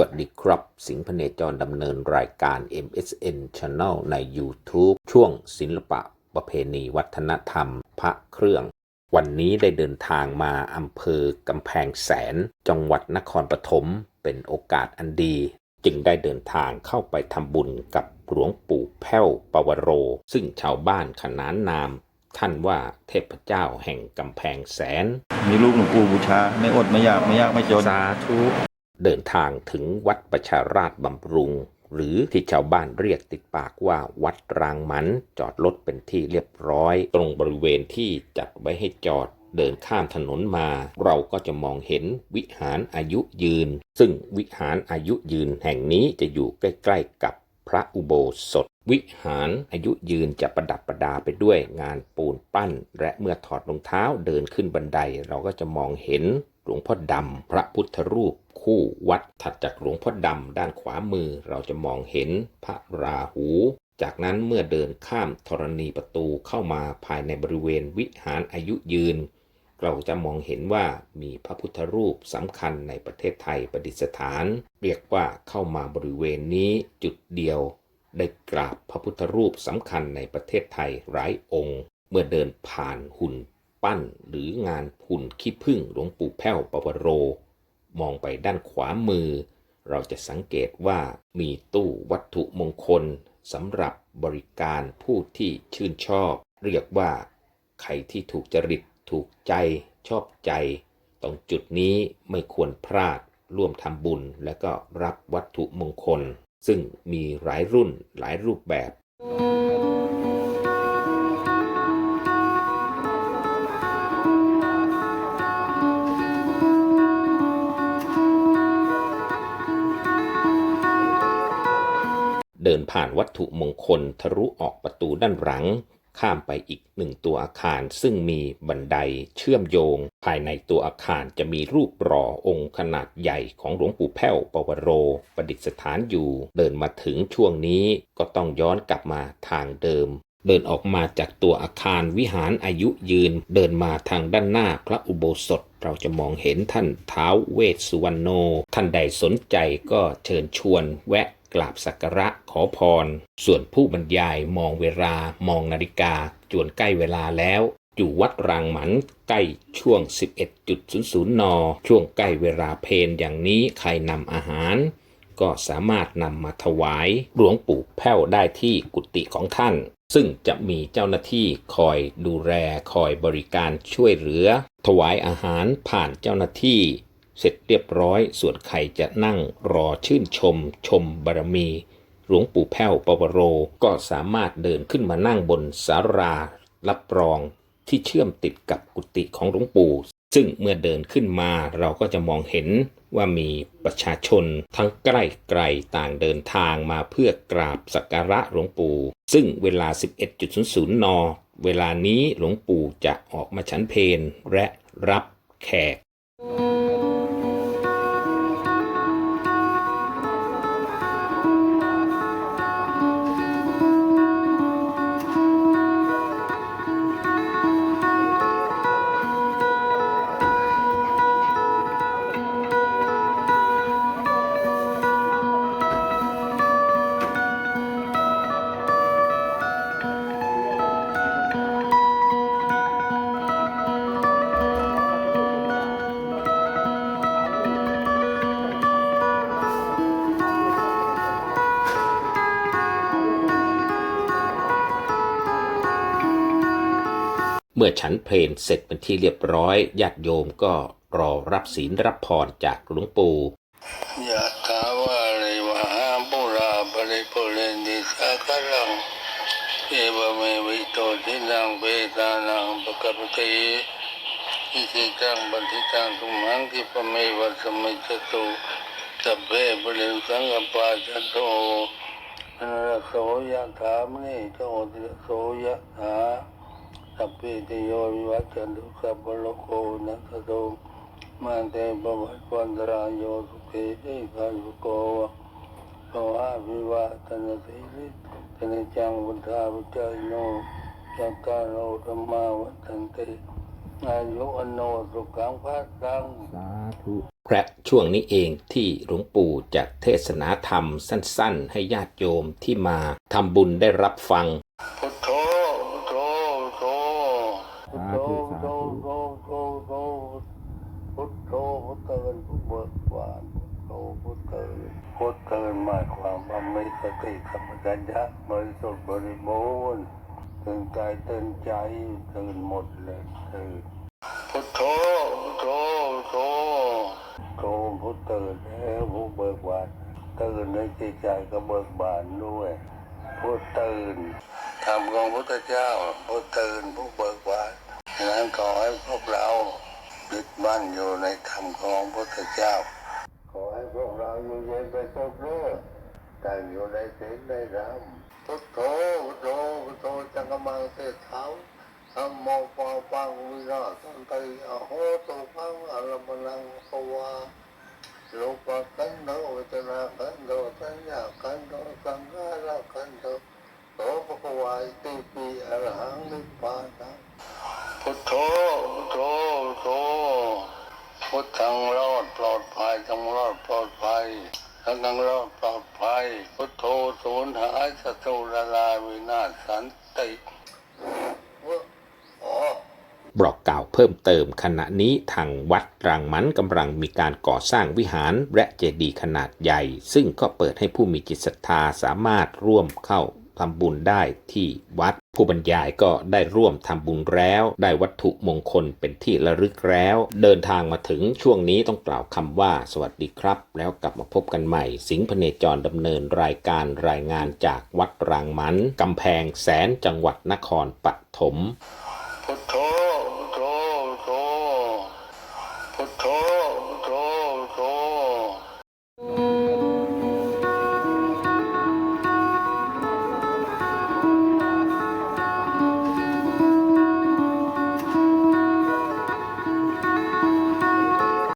วัสดีครับ สิงห์พเนจรดำเนินรายการ MSN Channel ใน YouTube ช่วงศิลปะประเพณีวัฒนธรรม พระเครื่อง วันนี้ได้เดินทางมาอำเภอกำแพงแสน จังหวัดนครปฐมเป็นโอกาสอันดี จึงได้เดินทางเข้าไปทำบุญกับหลวงปู่แพ้วปวโร ซึ่งชาวบ้านขนานนาม ท่านว่าเทพเจ้าแห่งกำแพงแสน มีลูกหลวงปู่บูชา ไม่อดไม่อยากไม่ยากไม่จน สาธุ เดินทางถึงวัดประชาราชบำรุง หรือที่ชาวบ้านเรียกติดปากว่าวัดรางมัน จอดรถเป็นที่เรียบร้อย ตรงบริเวณที่จัดไว้ให้จอดเดินข้ามถนนมา เราก็จะมองเห็นวิหารอายุยืน ซึ่งวิหารอายุยืนแห่งนี้จะอยู่ใกล้ๆกับพระอุโบสถ วิหารอายุยืนจะประดับประดาไปด้วยงานปูนปั้น และเมื่อถอดรองเท้าเดินขึ้นบันได เราก็จะมองเห็นหลวงพ่อดำพระพุทธรูป คู่วัดถัดจากหลวงพ่อดำด้านขวามือเราจะมองเห็นพระราหู จากนั้นเมื่อเดินข้ามธรณีประตูเข้ามาภายในบริเวณวิหารอายุยืน เราจะมองเห็นว่ามีพระพุทธรูปสำคัญในประเทศไทยประดิษฐาน เรียกว่าเข้ามาบริเวณนี้จุดเดียว ได้กราบพระพุทธรูปสำคัญในประเทศไทยหลายองค์ เมื่อเดินผ่านหุ่นปั้นหรืองานหุ่นขี้ผึ้งหลวงปู่แพ้วปวโร มองไปด้านขวามือ เราจะสังเกตว่ามีตู้วัตถุมงคลสำหรับบริการผู้ที่ชื่นชอบ เรียกว่า ใครที่ถูกจริตถูกใจชอบใจ ตรงจุดนี้ไม่ควรพลาดร่วมทำบุญและก็รับวัตถุมงคล ซึ่งมีหลายรุ่นหลายรูปแบบ เดินผ่านวัตถุมงคลทะลุออกประตูด้านหลัง ข้ามไปอีกหนึ่งตัวอาคารซึ่งมีบันไดเชื่อมโยง ภายในตัวอาคารจะมีรูปหล่อองค์ขนาดใหญ่ของหลวงปู่แพ้วปวโร ประดิษฐานอยู่ เดินมาถึงช่วงนี้ก็ต้องย้อนกลับมาทางเดิม เดินออกมาจากตัวอาคารวิหารอายุยืนเดินมาทางด้านหน้าพระอุโบสถ เราจะมองเห็นท่านเท้าวเวสสุวรรณโน ท่านใดสนใจก็เชิญชวนแวะกราบสักการะขอพร ส่วนผู้บรรยายมองเวลามองนาฬิกา จวนใกล้เวลาแล้วอยู่วัดรางหมันใกล้ช่วง 11.00 น ช่วงใกล้เวลาเพลอย่างนี้ใครนำอาหาร ก็สามารถนำมาถวายหลวงปู่แพ้วได้ที่กุฏิของท่าน ซึ่งจะมีเจ้าหน้าที่คอยดูแลคอยบริการช่วยเหลือ ถวายอาหารผ่านเจ้าหน้าที่ เสร็จเรียบร้อย ส่วนใครจะนั่งรอชื่นชม ชมบารมี หลวงปู่แพ้วปวโร ก็สามารถเดินขึ้นมานั่งบนศาลารับรองที่เชื่อมติดกับกุฏิของหลวงปู่ ซึ่งเมื่อเดินขึ้นมาเราก็จะมองเห็น ว่ามีประชาชนทั้งใกล้ไกลต่างเดินทางมาเพื่อกราบสักการะหลวงปู่ ซึ่งเวลา 11.00 น เวลานี้หลวงปู่จะออกมาฉันเพลและรับแขก เมื่อฉันเพลนเสร็จเป็นที่เรียบร้อยญาติโยมก็รอรับศีลรับพรจากหลวงปู่ยะถาวาริวหาปุราปริปุเรนติสาคารังเอวเมวิโตทินังเปตานังปะกปติอิสิจังบันทิตังตุมังคิปเมวัสมิจตุสัพเพปเรนสังกปาจันโตนรโสยะถามณิโชติโสยะถา สัพพิติโยวิวัจจันตุสัพพโลกโคนัสโตมันเตปวัตวันตรายโยสุเขเอกายุโกวะภวะวิวาตนาสิริตนจังวุฒาวุจายโนจักการโรธรรมาวัฏันติอายุอโนสุขังพระสังสาธุและช่วงนี้เองที่หลวงปู่จะเทศนาธรรมสั้น ๆ ให้ญาติโยมที่มาทำบุญได้รับฟัง พุทโธพุทโธพุทโธพุทโธพุทโธพุทโธพุทโธพุทเตินผู้เบิกบานพุทโธพุทเตินพุทเตินหมายความว่ามีส ติสัมปชัญญะบริสุทธิ์บริบูรณ์ตื่นกายตื่นใจตื่นหมดเลยตื่นพุทโธพุทโธพุทโธโธพุทเตินแล้วผู้เบิกบานตื่นในจิตใจก็เบิกบานด้วยพุทตื่นธรรมของพุทธเจ้าผู้ตื่นผู้เบิกบานฉะนั้นขอให้พวกเรายึดมั่นอยู่ในธรรมของพุทธเจ้า ขอให้พวกเราอยู่เย็นเป็นสุขเรื่อ แต่งอยู่ในศีลในธรรมพุทโธพุทโธพุทโธจังกมังเตเท้าธรรมโมปาปังวิราสันติอโหตุพังอรมนังภวาโลภะขันโตเวทนาขันโตสัญญาขันโตสังขารขันโตโสภควายติปีอรหังนิพพานังพุทโธพุทโธพุทโธพุทธังรอดปลอดภัยทั้งรอดปลอดภัย ทั้งทั้งรอดปลอดภัยพุทโธสูญหายศัตรูละลาวินาศสันติบอกกล่าวเพิ่มเติมขณะนี้ทางวัดรังมันกำลังมีการก่อสร้างวิหารและเจดีย์ขนาดใหญ่ ซึ่งก็เปิดให้ผู้มีจิตศรัทธาสามารถร่วมเข้าทำบุญได้ที่วัด ผู้บรรยายก็ได้ร่วมทำบุญแล้ว ได้วัตถุมงคลเป็นที่ระลึกแล้ว เดินทางมาถึงช่วงนี้ต้องกล่าวคำว่า สวัสดีครับ แล้วกลับมาพบกันใหม่ สิงห์พเนจรดำเนินรายการรายงานจากวัดรางมันกำแพงแสนจังหวัดนครปฐมพุทโธ